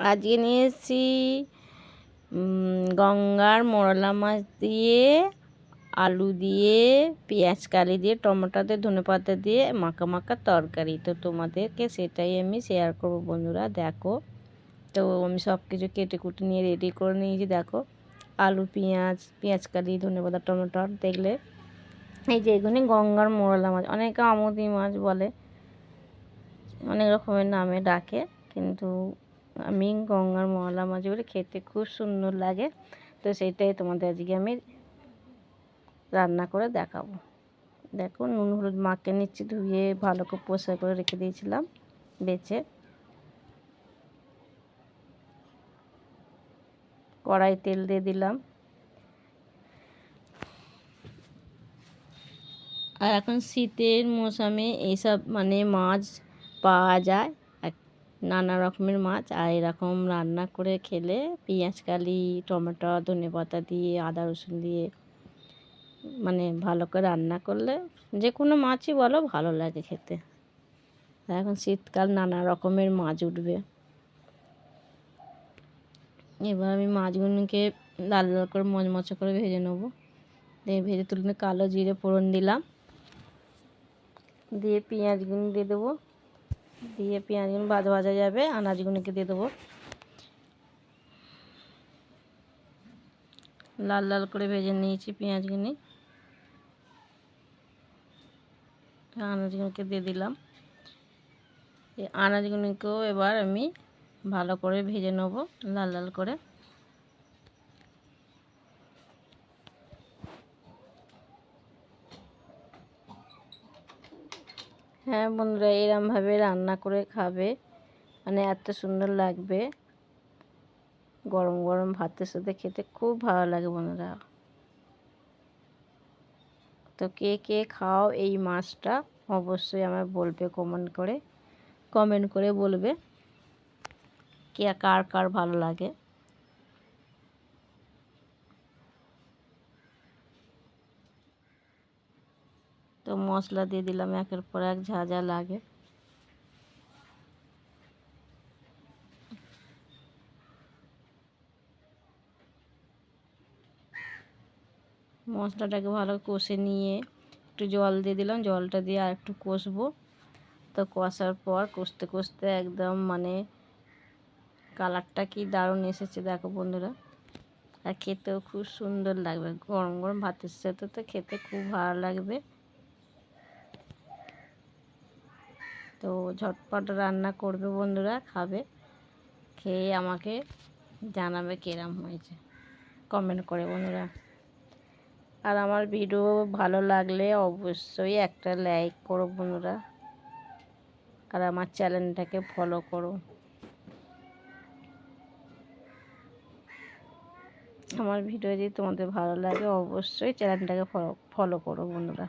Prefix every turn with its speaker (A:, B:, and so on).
A: আজকে নিয়ে এসেছি গঙ্গার মরলা মাছ দিয়ে, আলু দিয়ে, পেঁয়াজ কালি দিয়ে, টমেটো দিয়ে, ধনে পাতা দিয়ে, মাখা মাখা তরকারি। তো তোমাদেরকে সেটাই আমি শেয়ার করব বন্ধুরা, দেখো। তো আমি সব কিছু কেটে কুটে নিয়ে রেডি করে নিয়েছি, দেখো। আলু, পেঁয়াজ পেঁয়াজ কালি, ধনে পাতা, টমেটো, দেখলে। এই যে এগুলি গঙ্গার মোরলা মাছ, অনেকে আমুদি মাছ বলে, অনেক রকমের নামে ডাকে, কিন্তু আমি গঙ্গার মশলা মাছগুলো খেতে খুব সুন্দর লাগে। তো সেইটাই তোমাদের আজকে আমি রান্না করে দেখাবো। দেখো নুন হলুদ মাকে নিচ্ছি, ধুয়ে ভালো করে পোষা করে রেখে দিয়েছিলাম, বেছে। কড়াই তেল দিয়ে দিলাম। আর এখন শীতের মৌসুমে এইসব মানে মাছ পাওয়া যায়। নানা রকমের মাছ আর এরকম রান্না করে খেলে পেঁয়াজ, কালি, টমেটো, ধনে পাতা দিয়ে, আদা রসুন দিয়ে মানে ভালো করে রান্না করলে যে কোনো মাছই বলো ভালো লাগে খেতে। এখন শীতকাল নানা রকমের মাছ উঠবে। এবার আমি মাছগুলোকে লাল লাল করে মচমচে করে ভেজে নেব। দিয়ে ভেজে তুলে কালো জিরে ফোড়ন দিলাম। দিয়ে পেঁয়াজগুলো দিয়ে দেবো। দিয়ে পেঁয়াজগুলো ভাজা ভাজা যাবে আনাজগুলোকে দিয়ে দেবো। লাল লাল করে ভেজে নিয়েছি পেঁয়াজগুলি। আনাজগুলোকে দিয়ে দিলাম। এই আনাজগুলিকেও এবার আমি ভালো করে ভেজে নেব, লাল লাল করে। হ্যাঁ বন্ধুরা এরমভাবে রান্না করে খাবে। মানে এত সুন্দর লাগবে। গরম গরম ভাতের সাথে খেতে খুব ভালো লাগে বন্ধুরা। তো কে কে খাও এই মাছটা অবশ্যই আমায় বলবে কমেন্ট করে কমেন্ট করে বলবে। কে কার কার ভালো লাগে। তো মশলা দিয়ে দিলাম, একের পর এক যা লাগে। মশলাটাকে ভালো কষে নিয়ে একটু জল দিয়ে দিলাম, জলটা দিয়ে আর একটু কষবো। তো কষার পর কষতে কষতে একদম মানে কালারটা কি দারুণ এসেছে, দেখো বন্ধুরা। আর খেতেও খুব সুন্দর লাগবে, গরম গরম ভাতের সাথে তো খেতে খুব ভালো লাগবে। তো ঝটপট রান্না করবে বন্ধুরা, খাবে। খেয়ে আমাকে জানাবে কিরম হয়েছে। কমেন্ট করে বন্ধুরা। আর আমার ভিডিও ভালো লাগলে অবশ্যই একটা লাইক করো বন্ধুরা। আর আমার চ্যানেলটাকে ফলো করো। আমার ভিডিও যদি তোমাদের ভালো লাগে, অবশ্যই চ্যানেলটাকে ফলো ফলো করো বন্ধুরা।